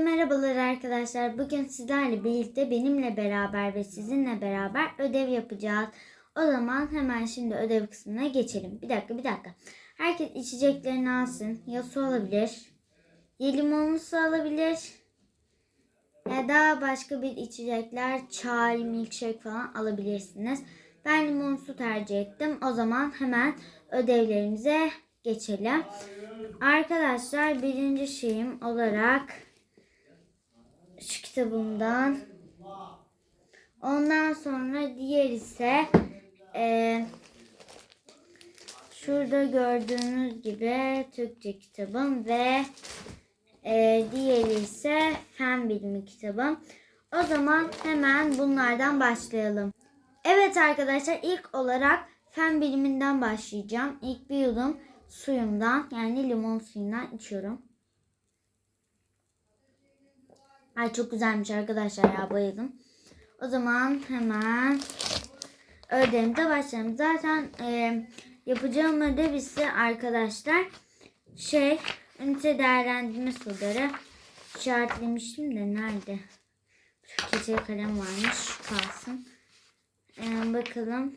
Merhabalar arkadaşlar. Bugün sizlerle birlikte benimle beraber ve sizinle beraber ödev yapacağız. O zaman hemen şimdi ödev kısmına geçelim. Bir dakika bir dakika. Herkes içeceklerini alsın. Ya su alabilir. Ya limonlu su alabilir. Ya da başka bir içecekler çay, milkshake falan alabilirsiniz. Ben limonlu su tercih ettim. O zaman hemen ödevlerimize geçelim. Arkadaşlar birinci şeyim olarak şu kitabımdan. Ondan sonra diğer ise eee, şurada gördüğünüz gibi Türkçe kitabım ve eee diğeri ise fen bilimi kitabım. O zaman hemen bunlardan başlayalım. Evet arkadaşlar ilk olarak fen biliminden başlayacağım. İlk bir yudum suyumdan yani limon suyundan içiyorum. Ay çok güzelmiş arkadaşlar ya bayıldım. O zaman hemen ödevimize başlayalım. Zaten e, yapacağım ödev ise arkadaşlar şey ünite değerlendirme soruları işaretlemiştim de nerede? Keçeli kalem varmış kalsın. E, bakalım.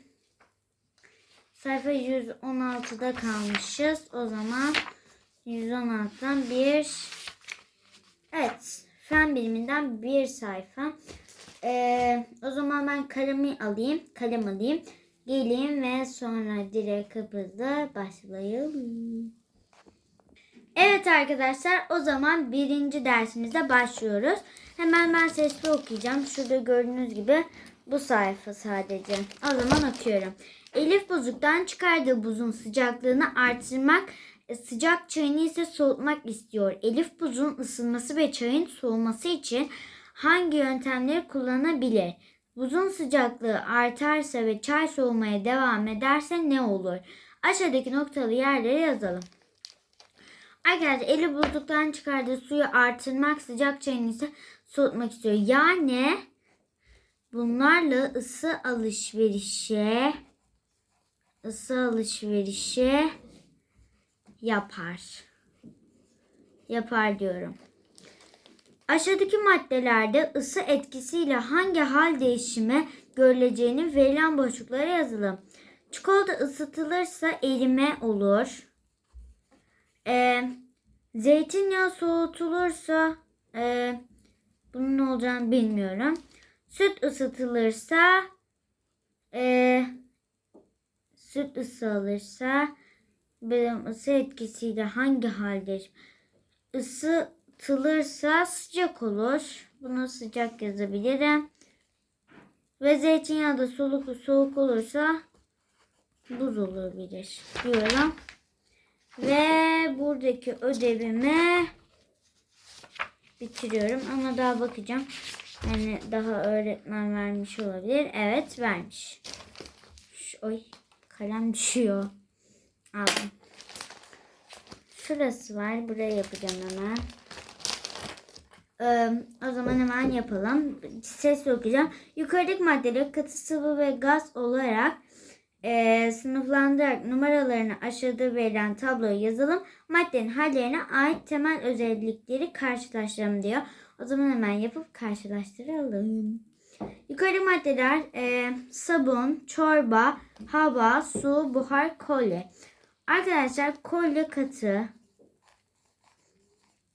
Sayfa 116'da kalmışız. O zaman 116'dan bir Evet. Fen biliminden bir sayfa. Ee, o zaman ben kalemi alayım. Kalem alayım. Geleyim ve sonra direkt hızlı başlayalım. Evet arkadaşlar o zaman birinci dersimize başlıyoruz. Hemen ben sesli okuyacağım. Şurada gördüğünüz gibi bu sayfa sadece. O zaman okuyorum. Elif buzluktan çıkardığı buzun sıcaklığını artırmak, sıcak çayını ise soğutmak istiyor. Elif buzun ısınması ve çayın soğuması için hangi yöntemleri kullanabilir? Buzun sıcaklığı artarsa ve çay soğumaya devam ederse ne olur? Aşağıdaki noktalı yerleri yazalım. Arkadaşlar eli buzluktan çıkardığı suyu artırmak, sıcak çayını ise soğutmak istiyor. Yani bunlarla ısı alışverişe ısı alışverişi yapar. Yapar diyorum. Aşağıdaki maddelerde ısı etkisiyle hangi hal değişimi görüleceğini verilen boşluklara yazalım. Çikolata ısıtılırsa erime olur. Ee, zeytinyağı soğutulursa e, bunun ne olacağını bilmiyorum. Süt ısıtılırsa e, süt ısı alırsa benim ısı etkisiyle hangi halde ısıtılırsa sıcak olur. Bunu sıcak yazabilirim. Ve zeytinyağı da soluk soğuk olursa buz olabilir diyorum. Ve buradaki ödevimi bitiriyorum ama daha bakacağım. Yani daha öğretmen vermiş olabilir. Evet vermiş. Oy kalem düşüyor. Aldım. Şurası var. Buraya yapacağım hemen. Ee, o zaman hemen yapalım. Ses okuyacağım. Yukarıdaki maddeleri katı sıvı ve gaz olarak e, sınıflandırarak numaralarını aşağıda verilen tabloya yazalım. Maddenin hallerine ait temel özellikleri karşılaştıralım diyor. O zaman hemen yapıp karşılaştıralım. Yukarı maddeler e, sabun, çorba, hava, su, buhar, kolye. Arkadaşlar kolye katı.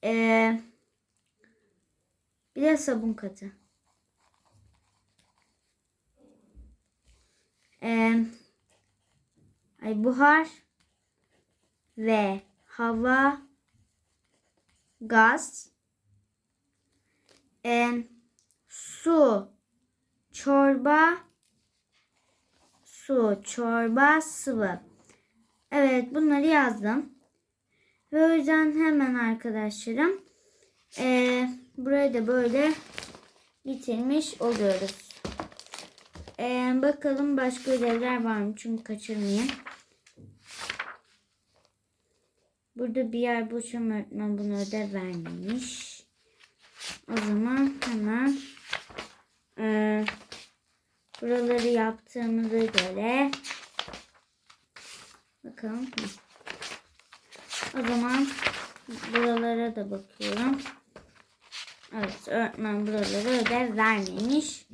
E, bir de sabun katı. E, ay buhar ve hava, gaz, e, su, çorba, su, çorba, sıvı. Evet bunları yazdım. Ve o yüzden hemen arkadaşlarım e, burayı da böyle bitirmiş oluyoruz. E, bakalım başka ödevler var mı? Çünkü kaçırmayayım. Burada bir yer boş ama öğretmen bunu ödev vermemiş. O zaman hemen e, buraları yaptığımıza göre bakalım. O zaman buralara da bakıyorum. Evet öğretmen buraları ödev vermemiş.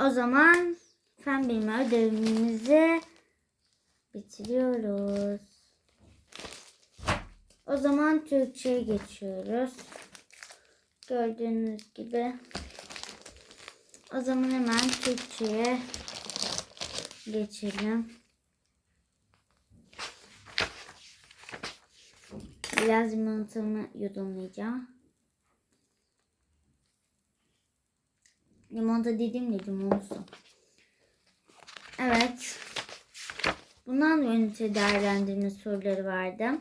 O zaman fen bilimi ödevimizi bitiriyoruz. O zaman Türkçe'ye geçiyoruz. Gördüğünüz gibi. O zaman hemen Türkçe'ye geçelim. Biraz limonatamı yudumlayacağım. Limonata dediğim de limon. Evet. Bundan da ünite değerlendirme soruları vardı.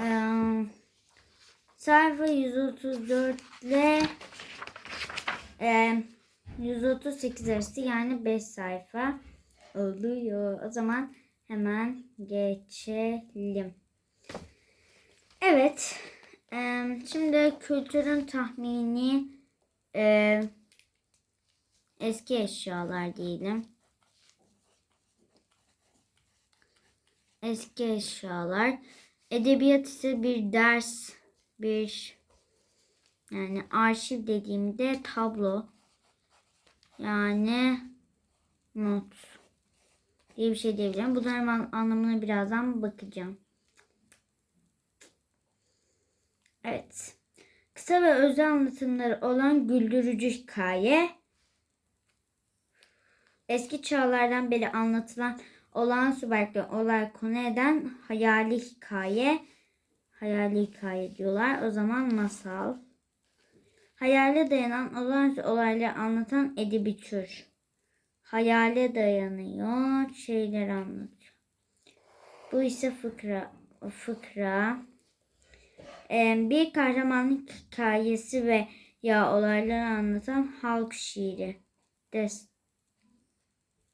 Ee, sayfa 134 ile e, 138 arası yani 5 sayfa oluyor. O zaman hemen geçelim. Evet. şimdi kültürün tahmini eski eşyalar diyelim. Eski eşyalar. Edebiyat ise bir ders, bir yani arşiv dediğimde tablo yani not diye bir şey diyebilirim. Bunların an- anlamına birazdan bakacağım. Evet. Kısa ve özel anlatımları olan güldürücü hikaye. Eski çağlardan beri anlatılan olağanüstü belki olay konu eden hayali hikaye. Hayali hikaye diyorlar. O zaman masal. Hayale dayanan olağanüstü olayları anlatan edebi tür. Hayale dayanıyor, şeyler anlatıyor. Bu ise fıkra. Fıkra. Ee, bir kahramanlık hikayesi ve ya olayları anlatan halk şiiri. Des,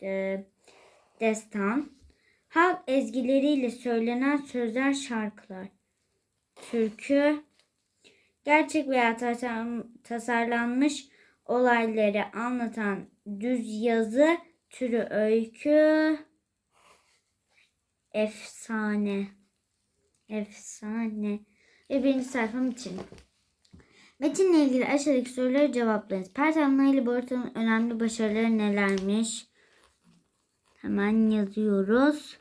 de, destan. Halk ezgileriyle söylenen sözler şarkılar. Türkü. Gerçek veya tasar- tasarlanmış olayları anlatan düz yazı türü öykü. Efsane. Efsane. Ve birinci sayfam için. Metinle ilgili aşağıdaki soruları cevaplayınız. Pertemna ile Boruto'nun önemli başarıları nelermiş? Hemen yazıyoruz.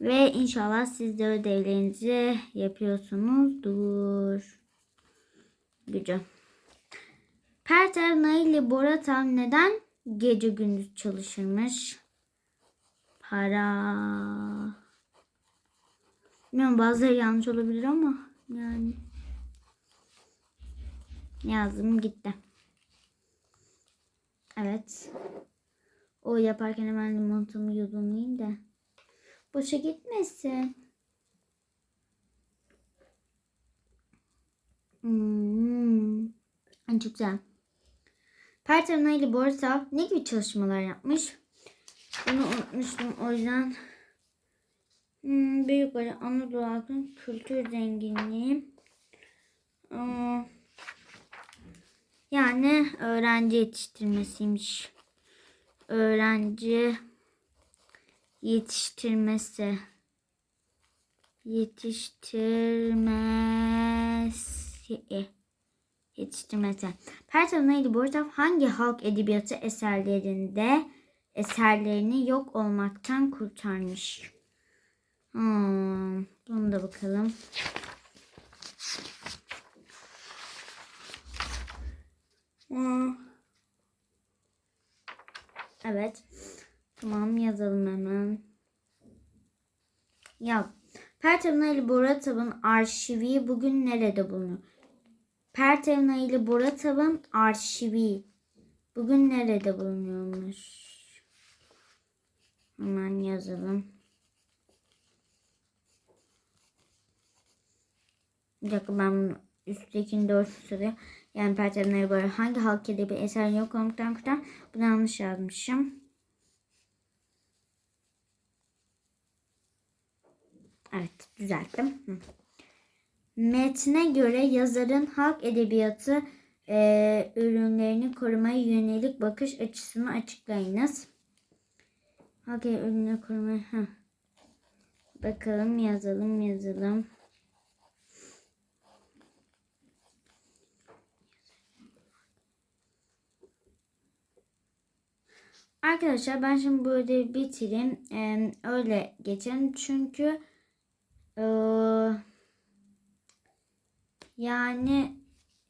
Ve inşallah siz de ödevlerinizi yapıyorsunuzdur. Güzel. Pertev ile Boratal neden gece gündüz çalışırmış? Para. Bilmiyorum bazıları yanlış olabilir ama yani yazdım gitti. Evet. O yaparken hemen limonatumu yudumlayayım da. Boşa gitmesin. Hmm. Çok güzel. Pertemna ile Borsa ne gibi çalışmalar yapmış? Bunu unutmuştum o yüzden. Hmm, büyük böyle Anadolu halkının kültür zenginliği. Aa, yani öğrenci yetiştirmesiymiş. Öğrenci yetiştirmesi. Yetiştirmesi. Yetiştirmesi. Bu arada hangi halk edebiyatı eserlerinde eserlerini yok olmaktan kurtarmış? Hmm, bunu da bakalım. Hmm. Evet. Tamam yazalım hemen. Ya Pertevna ile Boratab'ın arşivi bugün nerede bulunuyor? Pertevna ile Boratab'ın arşivi bugün nerede bulunuyormuş? Hemen yazalım. Bir dakika ben üsttekini doğru soruyor. Yani Pertevna ile Borat hangi halk edebi eser yok olmaktan kurtar? Bunu yanlış yazmışım. Evet düzelttim. Hı. Metne göre yazarın halk edebiyatı e, ürünlerini korumaya yönelik bakış açısını açıklayınız. Halk ürünü korumaya... Heh. Bakalım yazalım yazalım. Arkadaşlar ben şimdi bu ödevi bitireyim. Ee, öyle geçelim. Çünkü... Ee, yani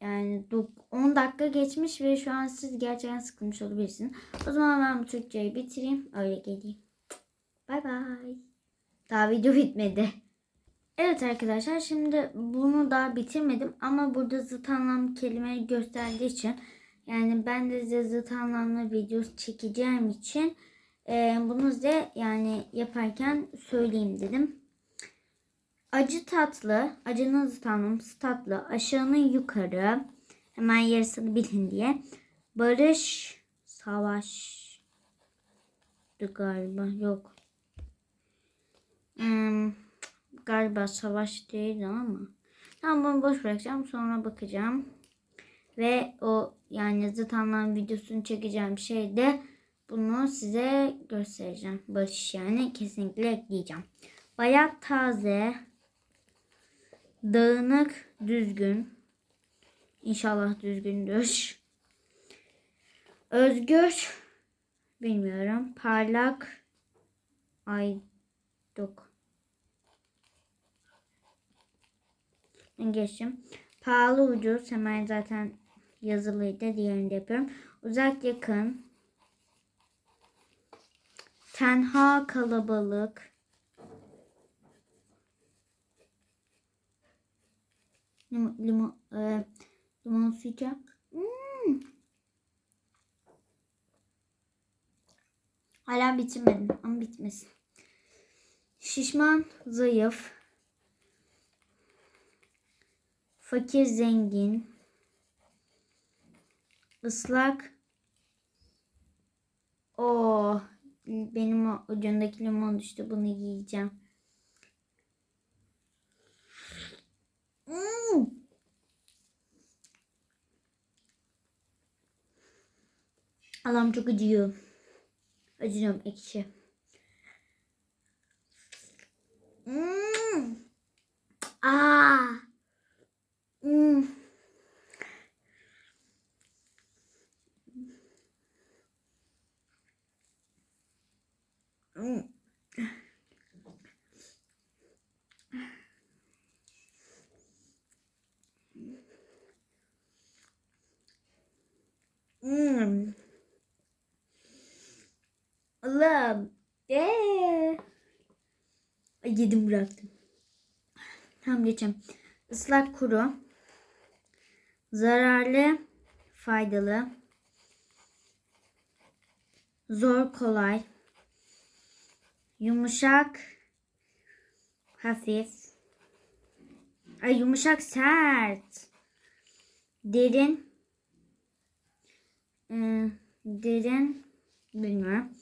yani dok- 10 dakika geçmiş ve şu an siz gerçekten sıkılmış olabilirsiniz. O zaman ben bu Türkçeyi bitireyim. Öyle geleyim. Bay bay. Daha video bitmedi. Evet arkadaşlar şimdi bunu daha bitirmedim ama burada zıt anlam kelimeyi gösterdiği için yani ben de size zıt anlamlı videosu çekeceğim için e, bunu size yani yaparken söyleyeyim dedim. Acı tatlı, acının anlamı tatlı, aşağının yukarı, hemen yarısını bilin diye. Barış, savaş galiba yok. Hmm, galiba savaş değil ama. Tamam bunu boş bırakacağım sonra bakacağım. Ve o yani zıt anlam videosunu çekeceğim şeyde bunu size göstereceğim. Barış yani kesinlikle ekleyeceğim. Bayat taze, dağınık, düzgün. İnşallah düzgündür. Özgür, bilmiyorum. Parlak, aydok. Geçtim. Pahalı ucuz hemen zaten yazılıydı. Diğerini de yapıyorum. Uzak yakın. Tenha kalabalık. Limon, limon, e, limon sıcak. Hmm. Hala bitirmedim ama bitmesin. Şişman, zayıf. Fakir, zengin. Islak. O benim o ucundaki limon düştü. Bunu yiyeceğim. Hmm. Allah'ım çok acıyor. Acıyorum ekşi. Hmm. Aa. Hmm. Hmm. Hmm. Allah'ım. Ee. Ay, Yedim bıraktım. Tamam geçelim. Islak kuru. Zararlı. Faydalı. Zor kolay. Yumuşak. Hafif. Ay yumuşak sert. Derin. Ee, derin. Bilmiyorum.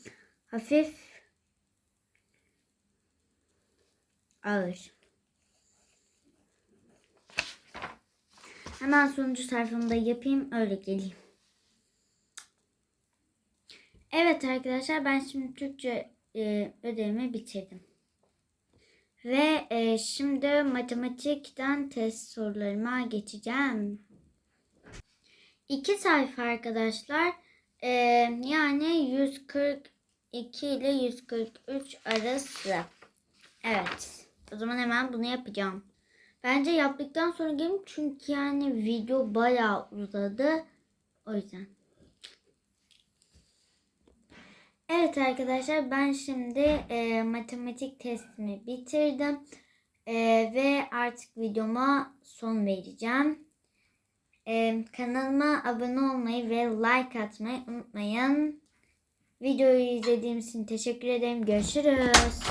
Hafif. Ağır. Hemen sonuncu sayfamda yapayım öyle geleyim. Evet arkadaşlar ben şimdi Türkçe e, ödevimi bitirdim. Ve e, şimdi matematikten test sorularıma geçeceğim. İki sayfa arkadaşlar. E, yani 142 ile 143 arası. Evet. O zaman hemen bunu yapacağım. Bence yaptıktan sonra gelin çünkü yani video bayağı uzadı. O yüzden. Evet arkadaşlar ben şimdi e, matematik testimi bitirdim. E, ve artık videoma son vereceğim. E, kanalıma abone olmayı ve like atmayı unutmayın. Videoyu izlediğiniz için teşekkür ederim. Görüşürüz.